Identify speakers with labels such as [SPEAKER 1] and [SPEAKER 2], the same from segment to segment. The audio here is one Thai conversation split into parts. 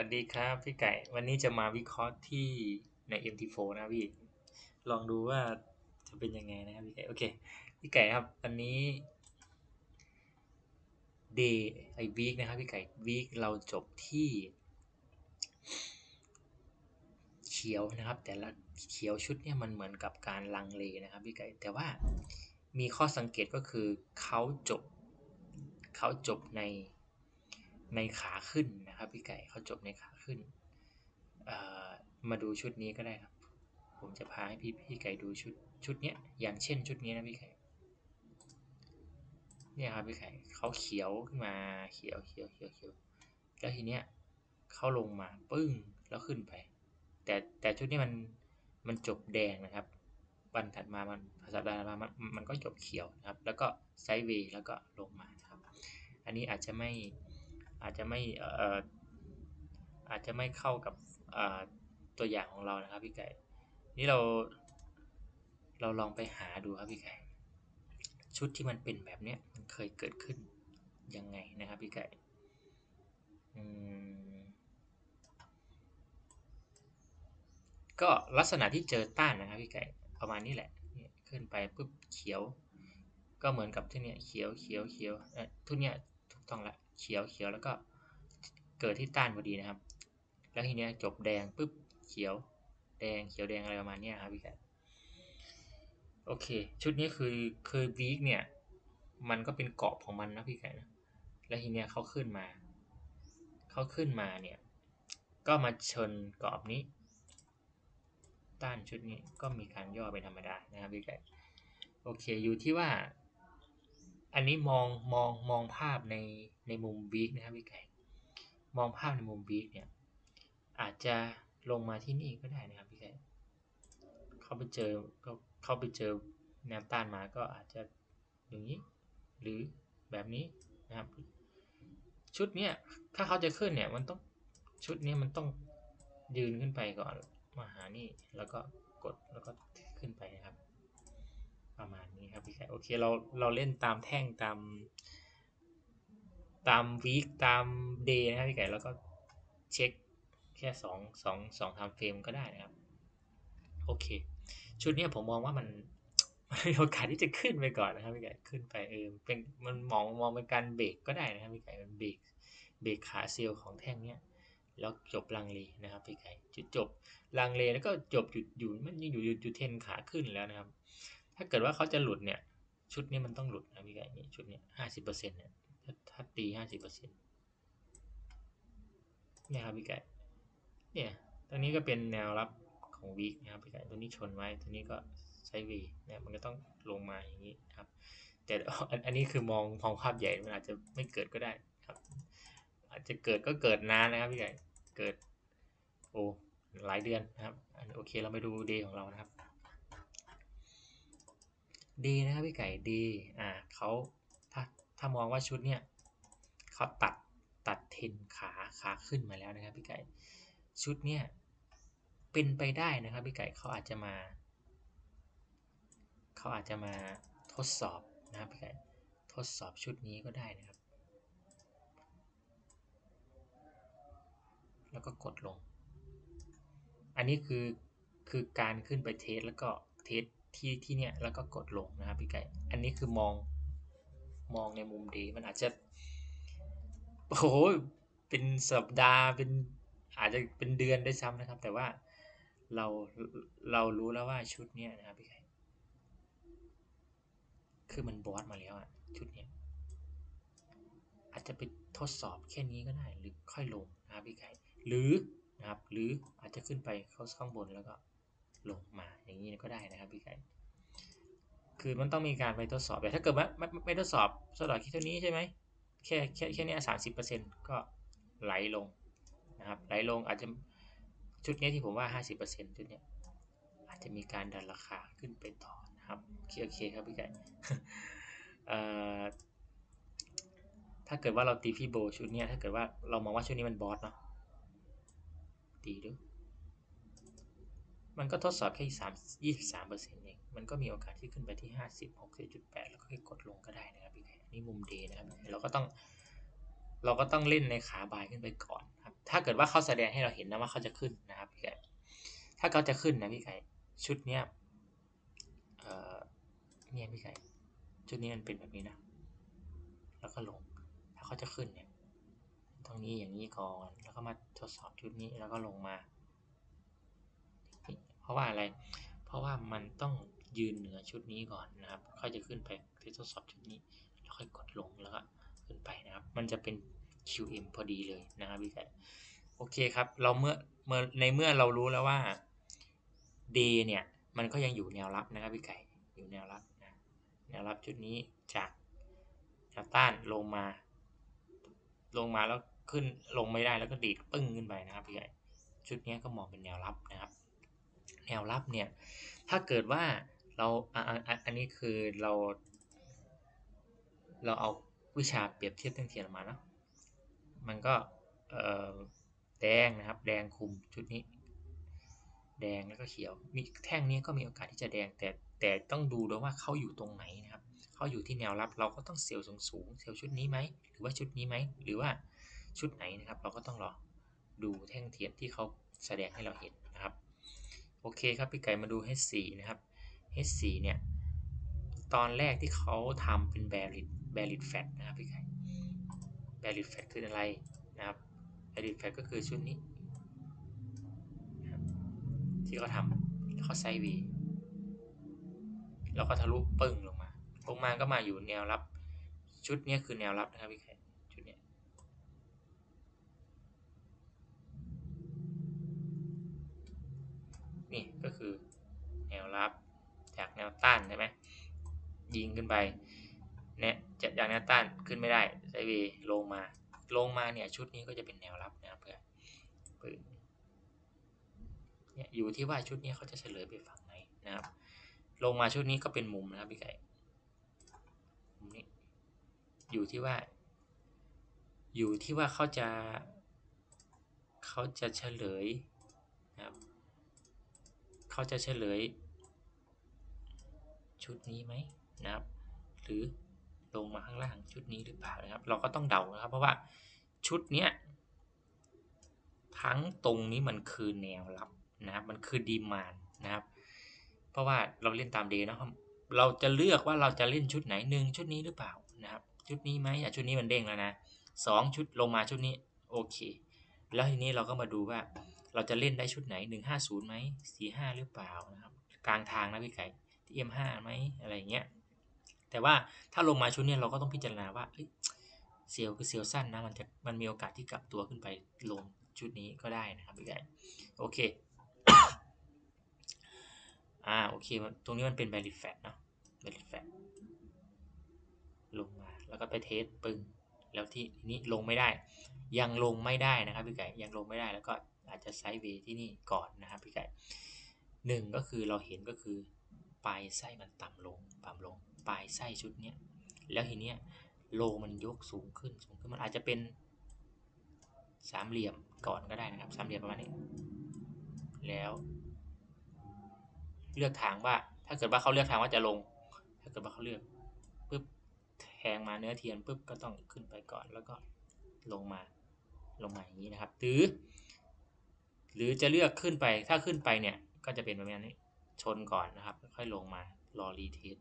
[SPEAKER 1] วัสดีครับพี่ไก่ วันนี้จะมาวิเคราะห์ที่ใน MT4 นะพี่ ลองดูว่าจะเป็นยังไงนะครับพี่ไก่ โอเค พี่ไก่ครับ วันนี้ day ไอ week นะครับพี่ไก่ week เราจบที่เขียวนะครับ แต่ละเขียวชุดเนี่ยมันเหมือนกับการลังเลนะครับพี่ไก่ แต่ว่ามีข้อสังเกตก็คือเขาจบเขาจบใน ในขาขึ้นนะครับพี่ไก่เขาจบในขาขึ้น มาดูชุดนี้ก็ได้ครับ ผมจะพาให้พี่พี่ไก่ดูชุดชุดเนี้ยอย่างเช่นชุดนี้นะพี่ไก่เนี่ยครับพี่ไก่เขาเขียวขึ้นมาเขียวเขียวเขียวเขียวแล้วทีเนี้ยเขาลงมาปึ้งแล้วขึ้นไป แต่แต่ชุดนี้มันมันจบแดงนะครับวันถัดมามันสัปดาห์มามันมันก็จบเขียวนะครับ แล้วก็ไซด์เวย์แล้วก็ลงมานะครับ อันนี้อาจจะไม่ อาจจะไม่เอ่ออาจจะไม่เข้ากับตัวอย่างของเรานะครับพี่ไก่นี่เราเราลองไปหาดูครับพี่ไก่ชุดที่มันเป็นแบบเนี้ยมันเคยเกิดขึ้นยังไงนะครับพี่ไก่ก็ลักษณะที่เจอต้านนะครับพี่ไก่ประมาณนี้แหละเขึ้นไปปุ๊บเขียว ก็เหมือนกับที่เนี่ยเขียวเขียวเขียวทุกเนี้ยถูกต้องละ เขียวเขียวแล้วก็เกิดที่ต้านพอดีนะครับ แล้วทีเนี้ยจบแดงปุ๊บเขียวแดงเขียวแดงอะไรประมาณนี้ครับพี่แกโอเค ชุดนี้คือคือวีคเนี่ย มันก็เป็นเกาะของมันนะพี่แกนะแล้วทีเนี้ยเขาขึ้นมาเขาขึ้นมาเนี่ย ก็มาชนกรอบนี้ ต้านชุดนี้ก็มีการย่อเป็นธรรมดานะครับพี่แกโอเคอยู่ที่ว่า อันนี้มองมองมองภาพใน ในมุมวีคนะครับพี่ไก่มองภาพในมุมวีคเนี่ยอาจจะลงมาที่นี่ก็ได้นะครับพี่ไก่เขาไปเจอก็เข้าไปเจอแนวต้านมาก็อาจจะอย่างนี้ หรือแบบนี้นะครับ ชุดเนี้ยถ้าเขาจะขึ้นเนี่ยมันต้องชุดนี้มันต้องยืนขึ้นไปก่อนมาหานี่แล้วก็กดแล้วก็ขึ้นไปนะครับ ประมาณนี้ครับพี่แขกโอเคเราเราเล่นตามแท่งตาม ตามวีคตามเดย์นะครับพี่ไก่แล้วก็เช็คแค่สองสองสองทำเฟรมก็ได้นะครับ โอเค ชุดนี้ผมมองว่ามันมีโอกาสที่จะขึ้นไปก่อนนะครับพี่ไก่ขึ้นไปเออเป็นมันมองมองเป็นการเบรกก็ได้นะครับพี่ไก่มันเบรกเบรกขาเซลล์ของแท่งเนี้ยแล้วจบลังเลนะครับพี่ไก่จุดจบลังเลแล้วก็จบอยู่อยู่มันยังอยู่อยู่เทนขาขึ้นแล้วนะครับ ถ้าเกิดว่าเขาจะหลุดเนี่ย ชุดนี้มันต้องหลุดนะพี่ไก่นี่ชุดนี้ห้าสิบเปอร์เซ็นต์เนี่ย ถ้าตีห้าสิบเปอร์เซ็นต์เนี่ยครับพี่ไก่ เนี่ยตัวนี้ก็เป็นแนวรับของวีคนะครับพี่ไก่ตัวนี้ชนไว้ตัวนี้ก็ไซวีเนี่ยมันก็ต้องลงมาอย่างนี้ครับ แต่อันนี้คือมองมองภาพใหญ่มันอาจจะไม่เกิดก็ได้ครับ อาจจะเกิดก็เกิดนานนะครับพี่ไก่เกิดโอ้หลายเดือนนะครับโอเคเราไปดูเดย์ของเรานะครับดีนะครับพี่ไก่ดีอ่าเขาถ้า ถ้ามองว่าชุดเนี้ยเขาตัดตัดเทนขาขาขึ้นมาแล้วนะครับพี่ไก่ ชุดเนี้ยเป็นไปได้นะครับพี่ไก่เขาอาจจะมาเขาอาจจะมาทดสอบนะครับพี่ไก่ทดสอบชุดนี้ก็ได้นะครับ แล้วก็กดลง อันนี้คือคือการขึ้นไปเทสแล้วก็เทสที่ที่เนี่ยแล้วก็กดลงนะครับพี่ไก่ อันนี้คือมอง มองในมุมดีมันอาจจะโอ้โหเป็นสัปดาห์เป็นอาจจะเป็นเดือนได้ซ้ำนะครับ แต่ว่าเราเรารู้แล้วว่าชุดเนี้ยนะครับพี่ไก่คือมันบอสมาแล้วอะชุดเนี้ยอาจจะไปทดสอบแค่นี้ก็ได้หรือค่อยลงนะครับพี่ไก่หรือนะครับ หรืออาจจะขึ้นไปเข้าข้างบนแล้วก็ลงมาอย่างนี้ก็ได้นะครับพี่ไก่ คือมันต้องมีการไปทดสอบแต่ถ้าเกิดว่าไม่ไม่ทดสอบสลอดคิดเท่านี้ใช่ไหมแค่แค่แค่นี้สามสิบเปอร์เซ็นต์ก็ไหลลงนะครับไหลลงอาจจะชุดนี้ที่ผมว่าห้าสิบเปอร์เซ็นต์ชุดนี้อาจจะมีการดันราคาขึ้นไปต่อนะครับโอเคโอเคครับพี่ไก่ถ้าเกิดว่าเราตีฟีโบชุดนี้ถ้าเกิดว่าเรามองว่าชุดนี้มันบอสเนาะตีดู มันก็ทดสอบแค่สามยี่สิบสามเปอร์เซ็นต์เอง มันก็มีโอกาสที่ขึ้นไปที่ห้าสิบหกสิบจุดแปดแล้วก็ค่อยกดลงก็ได้นะครับพี่ไก่นี่มุมเดนะครับเราก็ต้อง เราก็ต้องเล่นในขาบายขึ้นไปก่อนครับ ถ้าเกิดว่าเขาแสดงให้เราเห็นนะว่าเขาจะขึ้นนะครับพี่ไก่ถ้าเขาจะขึ้นนะพี่ไก่ชุดเนี้ยเอ่อเนี่ยพี่ไก่ชุดนี้มันเป็นแบบนี้นะ แล้วก็ลง ถ้าเขาจะขึ้นเนี่ย ตรงนี้อย่างนี้ก่อน แล้วก็มาทดสอบชุดนี้แล้วก็ลงมา เพราะว่าอะไร เพราะว่ามันต้องยืนเหนือชุดนี้ก่อนนะครับ ค่อยจะขึ้นไปที่ทดสอบชุดนี้ แล้วค่อยกดลงแล้วก็ขึ้นไปนะครับ มันจะเป็น QM พอดีเลยนะครับพี่ไก่โอเคครับ เราเมื่อเมื่อในเมื่อเรารู้แล้วว่า D เนี่ย มันก็ยังอยู่แนวรับนะครับพี่ไก่ อยู่แนวรับนะ แนวรับจุดนี้จากแนวต้านลงมา ลงมาแล้วขึ้นลงไม่ได้แล้วก็ดีดปึ้งขึ้นไปนะครับพี่ไก่ ชุดนี้ก็มองเป็นแนวรับนะครับ แนวรับเนี่ย ถ้าเกิดว่าเราอันนี้คือเรา เราเอาวิชาเปรียบเทียบเทียงเทียนมาเนาะมันก็แดงนะครับ แดงคุมชุดนี้ แดงแล้วก็เขียว มีแท่งนี้ก็มีโอกาสที่จะแดงแต่แต่ต้องดูด้วยว่าเขาอยู่ตรงไหนนะครับเขาอยู่ที่แนวรับเราก็ต้องเซลล์สูงสูงเซลล์ชุดนี้ไหมหรือว่าชุดนี้ไหมหรือว่าชุดไหนนะครับ เราก็ต้องรอดูแท่งเทียนที่เขาแสดงให้เราเห็นนะครับ โอเคครับพี่ไก่มาดู H4 นะครับ H4 เนี่ยตอนแรกที่เขาทำเป็น bearish bearish flat นะครับพี่ไก่ bearish flat คืออะไรนะครับ bearish flat ก็คือชุดนี้ที่เขาทำเขาไซด์ V แล้วก็ทะลุปึ้งลงมา ลงมาก็มาอยู่แนวรับ ชุดนี้คือแนวรับนะครับพี่ไก่ชุดนี้ นี่ก็คือแนวรับจากแนวต้านใช่ไหมยิงขึ้นไปเนี่ยจากแนวต้านขึ้นไม่ได้ไซเวลงมา ลงมาเนี่ยชุดนี้ก็จะเป็นแนวรับนะครับเพื่อนปืนเนี่ยอยู่ที่ว่าชุดนี้เขาจะเฉลยไปฝั่งไหนนะครับ ลงมาชุดนี้ก็เป็นมุมนะครับพี่ไก่มุมนี้อยู่ที่ว่า อยู่ที่ว่าเขาจะเขาจะเฉลยนะครับ เขาจะเฉลย ชุดนี้ไหมนะครับ หรือลงมาข้างล่างชุดนี้หรือเปล่านะครับ เราก็ต้องเดานะครับ เพราะว่าชุดเนี้ยทั้งตรงนี้มันคือแนวรับนะครับ มันคือดีมานนะครับ เพราะว่าเราเล่นตามเดย์นะครับ เราจะเลือกว่าเราจะเล่นชุดไหนหนึ่งชุดนี้หรือเปล่านะครับ ชุดนี้ไหมอะชุดนี้มันเด้งแล้วนะสองชุดลงมาชุดนี้โอเค แล้วทีนี้เราก็มาดูว่าเราจะเล่นได้ชุดไหนหนึ่งห้าศูนย์ไหมสี่ห้าหรือเปล่านะครับกลางทางนะพี่ไก่ที่เอ็มห้าไหมอะไรเงี้ยแต่ว่าถ้าลงมาชุดนี้เราก็ต้องพิจารณาว่าเซลล์คือเซลล์สั้นนะมันจะมันมีโอกาสที่กลับตัวขึ้นไปลงชุดนี้ก็ได้นะครับพี่ไก่โอเคอ่าโอเค ตรงนี้มันเป็น valid fat เนาะ valid fat ลงมาแล้วก็ไปเทสปึ้ง แล้วที่นี้ลงไม่ได้ ยังลงไม่ได้นะครับพี่ไก่ยังลงไม่ได้แล้วก็อาจจะไซด์เวย์ที่นี่ก่อนนะครับพี่ไก่หนึ่งก็คือเราเห็นก็คือปลายไส้มันต่ำลงต่ำลงปลายไส้ชุดเนี้ยแล้วทีเนี้ยโลมันยกสูงขึ้นสูงขึ้นมันอาจจะเป็นสามเหลี่ยมก่อนก็ได้นะครับสามเหลี่ยมประมาณนี้ แล้ว เลือกทางว่าถ้าเกิดว่าเขาเลือกทางว่าจะลง ถ้าเกิดว่าเขาเลือก งมาเนื้อเทียนปุ๊บก็ต้องขึ้นไปก่อนแล้วก็ลงมาลงมาอย่างนี้นะครับ หรือ หรือจะเลือกขึ้นไปถ้าขึ้นไปเนี่ยก็จะเป็นแบบนี้ชนก่อนนะครับ ค่อยลงมารอรีเทส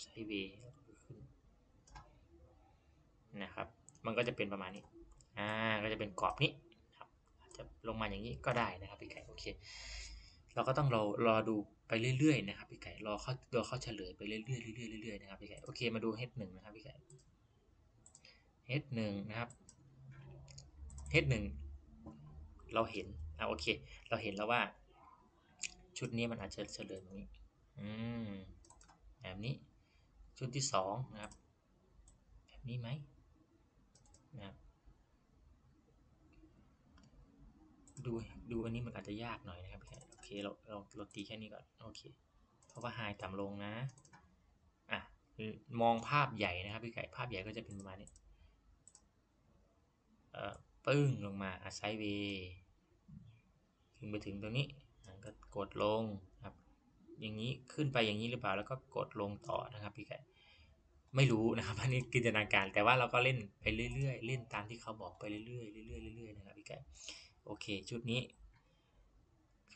[SPEAKER 1] ไซเวย์ขึ้นนะครับ มันก็จะเป็นประมาณนี้อ่าก็จะเป็นกรอบนี้ครับจะลงมาอย่างนี้ก็ได้นะครับพี่ไก่โอเค เราก็ต้องรอรอดูไปเรื่อยๆนะครับพี่ไก่รอเขารอเขาเฉลยไปเรื่อยๆเรื่อยๆเรื่อยๆนะครับพี่ไก่โอเคมาดู H1 นะครับพี่ไก่ H1 นะครับ H1 เราเห็นอ่าโอเค เราเห็นแล้วว่า ชุดนี้มันอาจจะเฉลยแบบนี้อืมแบบนี้ชุดที่สองนะครับ แบบนี้ไหมนะครับดูดูอันนี้มันอาจจะยากหน่อยนะครับโอ เคเราเราเราตีแค่นี้ก่อนโอเคเพราะว่าไฮต่ำลงนะอะมองภาพใหญ่นะครับพี่ไก่ภาพใหญ่ก็จะเป็นประมาณนี้เอ่อปึ้งลงมาอะไซด์เวย์ถึงไปถึงตรงนี้ก็กดลงครับอย่างนี้ขึ้นไปอย่างนี้หรือเปล่าแล้วก็กดลงต่อนะครับพี่ไก่ไม่รู้นะครับอันนี้จินตนาการแต่ว่าเราก็เล่นไปเรื่อยๆ เล่นตามที่เขาบอกไปเรื่อยๆเรื่อยๆเรื่อยๆนะครับพี่ไก่โอเค ชุดนี้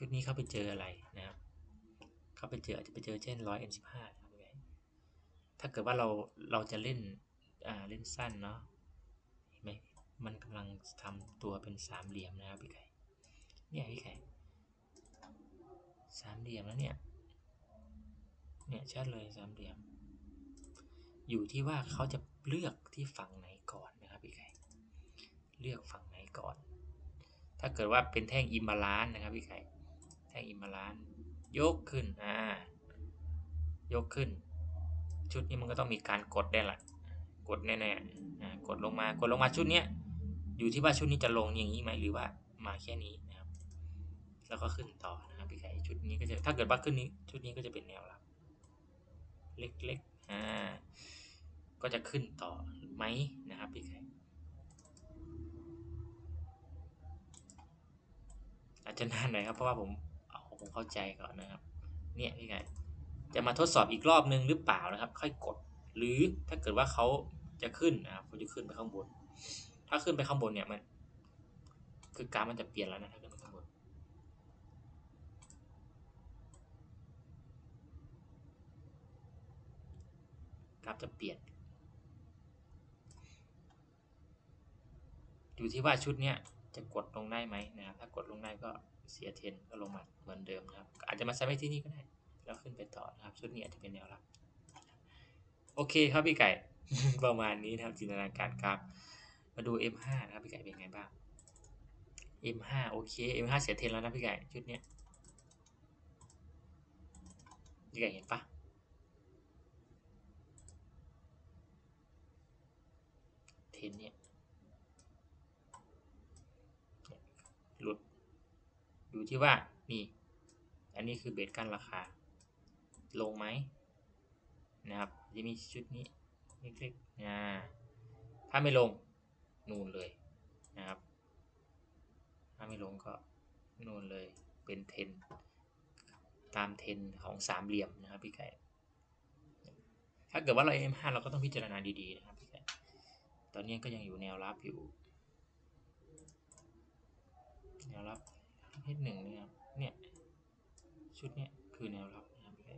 [SPEAKER 1] ชุดนี้เขาไปเจออะไรนะครับ เขาไปเจออาจจะไปเจอเช่นร้อยเอ็นสิบห้าถ้าเกิดว่าเราเราจะเล่นอ่าเล่นสั้นเนาะเห็นไหมมันกำลังทำตัวเป็นสามเหลี่ยมนะครับพี่ไก่เนี่ยพี่ไก่สามเหลี่ยมแล้วเนี่ยเนี่ยชัดเลยสามเหลี่ยม อยู่ที่ว่าเขาจะเลือกที่ฝั่งไหนก่อนนะครับพี่ไก่เลือกฝั่งไหนก่อน ถ้าเกิดว่าเป็นแท่งอิมบาลานนะครับพี่ไก่ แท่งอิมบาลานยกขึ้นอ่ายกขึ้น ชุดนี้มันก็ต้องมีการกดได้ละกดแน่ๆอ่ากดลงมากดลงมาชุดนี้อยู่ที่ว่าชุดนี้จะลงอย่างนี้ไหมหรือว่ามาแค่นี้นะครับ แล้วก็ขึ้นต่อนะครับพี่ไก่ชุดนี้ก็จะถ้าเกิดว่าขึ้นนี้ชุดนี้ก็จะเป็นแนวรับเล็กๆอ่าก็จะขึ้นต่อไหมนะครับพี่ไข่อาจจะนานหน่อยครับเพราะว่าผม ผมเข้าใจก่อนนะครับ เนี่ยพี่ไข่จะมาทดสอบอีกรอบนึงหรือเปล่านะครับ ค่อยกด หรือถ้าเกิดว่าเขาจะขึ้นนะครับเขาจะขึ้นไปข้างบน ถ้าขึ้นไปข้างบนเนี่ยมัน คือกราฟมันจะเปลี่ยนแล้วนะถ้าขึ้นไปข้างบนกราฟจะเปลี่ยน อยู่ที่ว่าชุดเนี้ยจะกดลงได้ไหมนะครับ ถ้ากดลงได้ก็ เสียเทนก็ลงมาเหมือนเดิมนะครับ อาจจะมาใช้ไว้ที่นี่ก็ได้ แล้วขึ้นไปต่อนะครับชุดนี้อาจจะเป็นแนวรับโอเคครับพี่ไก่ ประมาณนี้นะครับจินตนาการครับ มาดู M5 นะครับพี่ไก่เป็นไงบ้าง M5 โอเค M5 เสียเทนแล้วนะพี่ไก่ชุดเนี้ยพี่ไก่เห็นปะเทนเนี่ย หลุด อยู่ที่ว่านี่อันนี้คือเบสกั้นราคา ลงไหมนะครับจะมีชุดนี้เล็กๆนะถ้าไม่ลงนูนเลยนะครับ ถ้าไม่ลงก็นูนเลยเป็นเทนตามเทนของสามเหลี่ยมนะครับพี่ไก่ถ้าเกิดว่าเรา M5 เราก็ต้องพิจารณาดีๆนะครับพี่ไก่ตอนนี้ก็ยังอยู่แนวรับอยู่แนวรับ เฮดหนึ่งเนี่ยครับเนี่ยชุดเนี้ยคือแนวรับนะครับพี่ไก่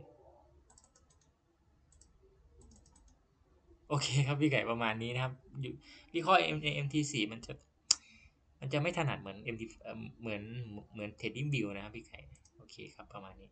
[SPEAKER 1] โอเคครับพี่ไก่ประมาณนี้นะครับอยู่วิเคราะห์ M MT4 มันจะมันจะไม่ถนัดเหมือน MT เอ่อเหมือนเหมือนเทดดิ้งบิวนะครับพี่ไก่โอเคครับประมาณนี้